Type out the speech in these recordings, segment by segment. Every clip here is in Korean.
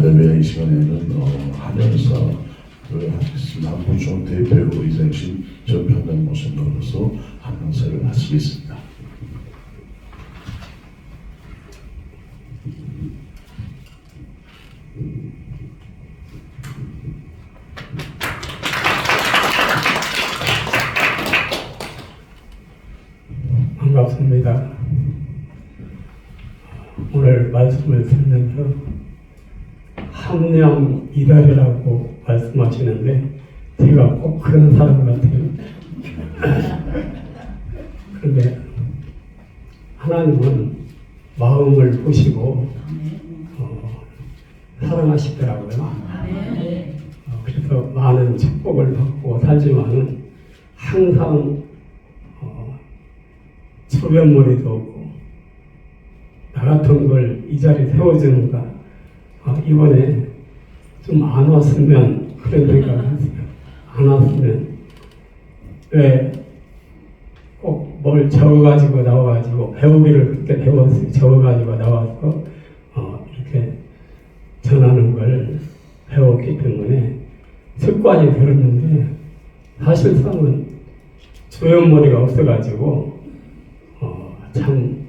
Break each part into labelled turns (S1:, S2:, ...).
S1: 할렐루야 이 시간에는 어, 하겠습니다. 한부총 대표 이생신 전평강 모습으로서 한영사를 하시겠습니다.
S2: 반갑습니다. 오늘 말씀을 듣면서 함량 이달이라고 말씀하시는데 제가 꼭 그런 사람 같아요. 그런데 하나님은 마음을 보시고 어, 사랑하시더라고요. 어, 그래서 많은 축복을 받고 살지만은 항상 어, 소변머리도 없고 나 같은 걸 이 자리에 세워주는가 아, 이번에 좀 안 왔으면 그런 생각을 했어요. 안 왔으면. 왜? 꼭 뭘 적어가지고 나와가지고 배우기를 그렇게 배웠어요. 적어가지고 나와서 어, 이렇게 전하는 걸 배웠기 때문에 습관이 들었는데 사실상은 소변머리가 없어가지고 어, 참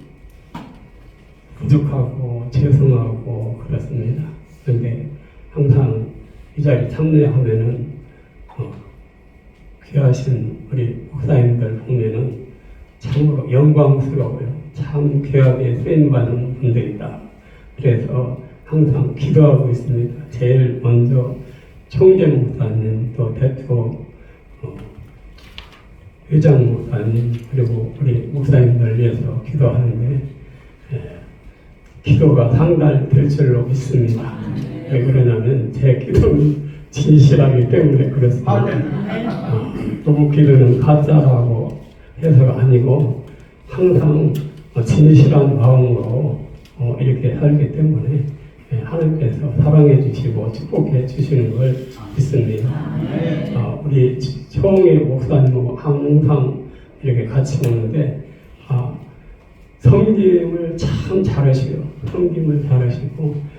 S2: 부족하고 죄송하고 그렇습니다. 그런데 항상 이 자리 참여하면은 어, 귀하신 우리 목사님들 보면은 참으로 영광스러워요. 참 귀하게 쓰임받는 분들이다. 그래서 항상 기도하고 있습니다. 제일 먼저 총재 목사님 또 대표 어, 회장 목사님 그리고 우리 목사님들 위해서 기도하는데 예, 기도가 상달될 줄로 믿습니다. 왜 그러냐면 제 기도는 진실하기 때문에 그렇습니다. 어, 누구 기도는 가짜라고 해서가 아니고 항상 어, 진실한 마음으로 어, 이렇게 살기 때문에 예, 하나님께서 사랑해 주시고 축복해 주시는 걸 믿습니다. 어, 우리 총회 목사님하고 항상 이렇게 같이 오는데 아, 섬김을 참 잘하시고 섬김을 잘하시고 어,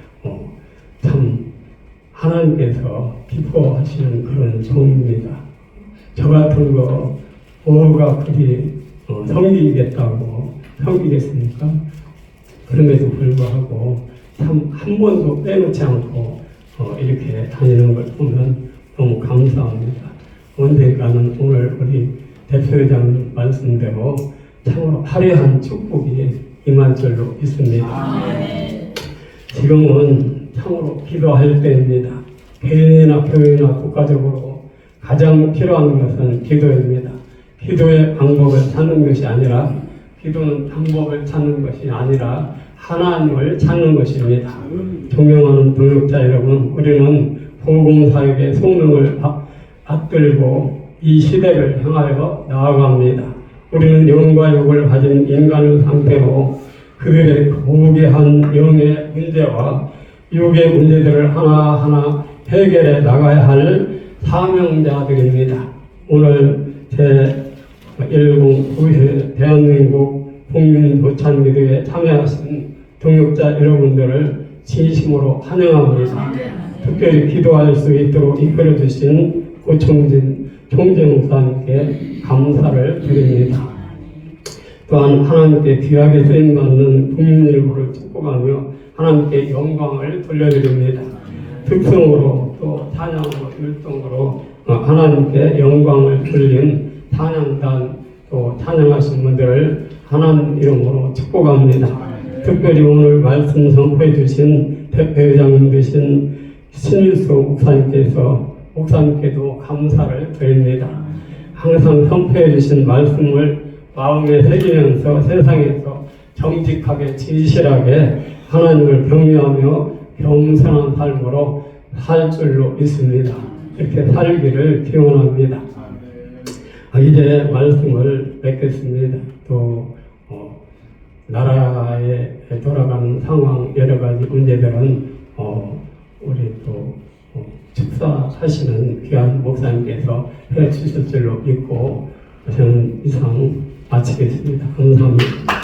S2: 참 하나님께서 기뻐하시는 그런 종입니다. 저 같은 거 뭐가 그리 어, 섬기겠다고 섬기겠습니까? 그럼에도 불구하고 참 한 번도 빼놓지 않고 어, 이렇게 다니는 걸 보면 너무 감사합니다. 언젠가는 오늘 우리 대표회장 말씀대로 참으로 화려한 축복이 임할 줄로 믿습니다. 지금은 참으로 기도할 때입니다. 개인이나 교회나 국가적으로 가장 필요한 것은 기도입니다. 기도의 방법을 찾는 것이 아니라 기도는 방법을 찾는 것이 아니라 하나님을 찾는 것입니다. 존경하는 동역자 여러분, 우리는 보공사역의 성능을 받- 받들고 이 시대를 향하여 나아갑니다. 우리는 영과 욕을 가진 인간의 상태로 그들의 고귀한 영의 문제와 육의 문제들을 하나하나 해결해 나가야 할 사명자들입니다. 오늘 제 109회 대한민국 국민도찬기도에 참여하신 동역자 여러분들을 진심으로 환영합니다. 특별히 기도할 수 있도록 이끌어 주신 고청진 총재 목사님께 감사를 드립니다. 또한 하나님께 귀하게 쓰임받는 국민일보를 축복하며 하나님께 영광을 돌려드립니다. 특성으로 또 찬양으로 율동으로 어, 하나님께 영광을 돌린 찬양단 또 찬양하신 분들을 하나님 이름으로 축복합니다. 특별히 오늘 말씀 선포해 주신 대표회장님 되신 신일수 목사님께서 목사님께도 감사를 드립니다. 항상 선포해 주신 말씀을 마음에 새기면서 세상에서 정직하게 진실하게 하나님을 경외하며 겸손한 삶으로 살 줄로 믿습니다. 이렇게 살기를 기원합니다. 아, 이제 말씀을 맺겠습니다. 또 어, 나라에 돌아가는 상황 여러 가지 문제들은 어, 우리 또 어, 축사하시는 귀한 목사님께서 해 주실 줄로 믿고 저는 이상 마치겠습니다. 감사합니다.